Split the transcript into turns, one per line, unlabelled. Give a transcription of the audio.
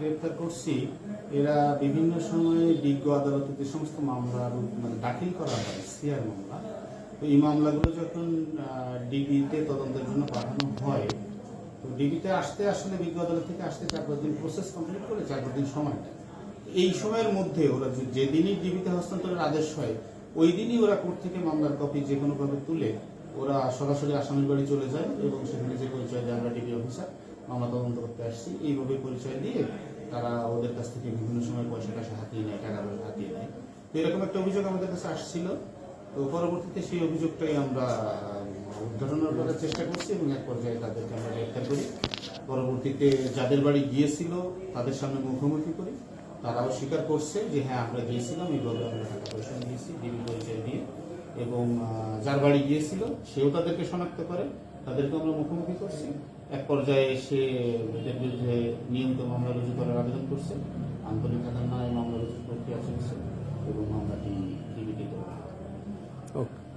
গ্রেপ্তার করছি, এরা বিভিন্ন সময়ে বিজ্ঞ আদালতে যে সমস্ত মামলা মানে দাখিল করা হয়, সিআর মামলা, তো এই মামলাগুলো যখন ডিবিতে তদন্তের জন্য পাঠানো হয়, তো ডিবিতে আসতে আসলে বিজ্ঞ আদালত থেকে আসতে চার পাঁচ দিন প্রসেস কমপ্লিট করে চার পাঁচ দিন সময় এই সময়ের মধ্যে ওরা যেদিনই ডিবিতে হস্তান্তরের আদেশ হয়, ওই দিনই ওরা কোর্ট থেকে মামলার কপি যে কোনোভাবে তুলে ওরা সরাসরি আসামির বাড়ি চলে যায় এবং সেখানে যে পরিচয় দেয়, আমরা ডিবি অফিসার মামলা তদন্ত করতে আসছি। এইভাবে পরিচয় দিয়ে তারা ওদের কাছ থেকে বিভিন্ন সময় পয়সা টাকা হাতিয়ে নেয়, টাকা পয়সা হাতিয়ে নেয়। তো এরকম একটা অভিযোগ আমাদের কাছে আসছিল। তো পরবর্তীতে সেই অভিযোগটাই আমরা উদ্ঘাটন করার চেষ্টা করছি এবং এক পর্যায়ে তাদেরকে আমরা গ্রেপ্তার করি। পরবর্তীতে যাদের বাড়ি গিয়েছিল, তাদের সামনে মুখোমুখি করি। তারাও স্বীকার করছে যে হ্যাঁ আমরা গিয়েছিলাম এইভাবে আমরা টাকা পয়সা নিয়েছি ডিবি পরিচয় দিয়ে এবং যার বাড়ি গিয়েছিল সেও তাদেরকে শনাক্ত করে। তাদেরকে আমরা মুখোমুখি করছি। এক পর্যায়ে সে এদের বিরুদ্ধে নিয়মিত মামলা রুজু করার আবেদন করছে। আন্তরিক নামে মামলা রুজু প্রক্রিয়া চলছে এবং মামলাটি ডিবিটি
ওকে।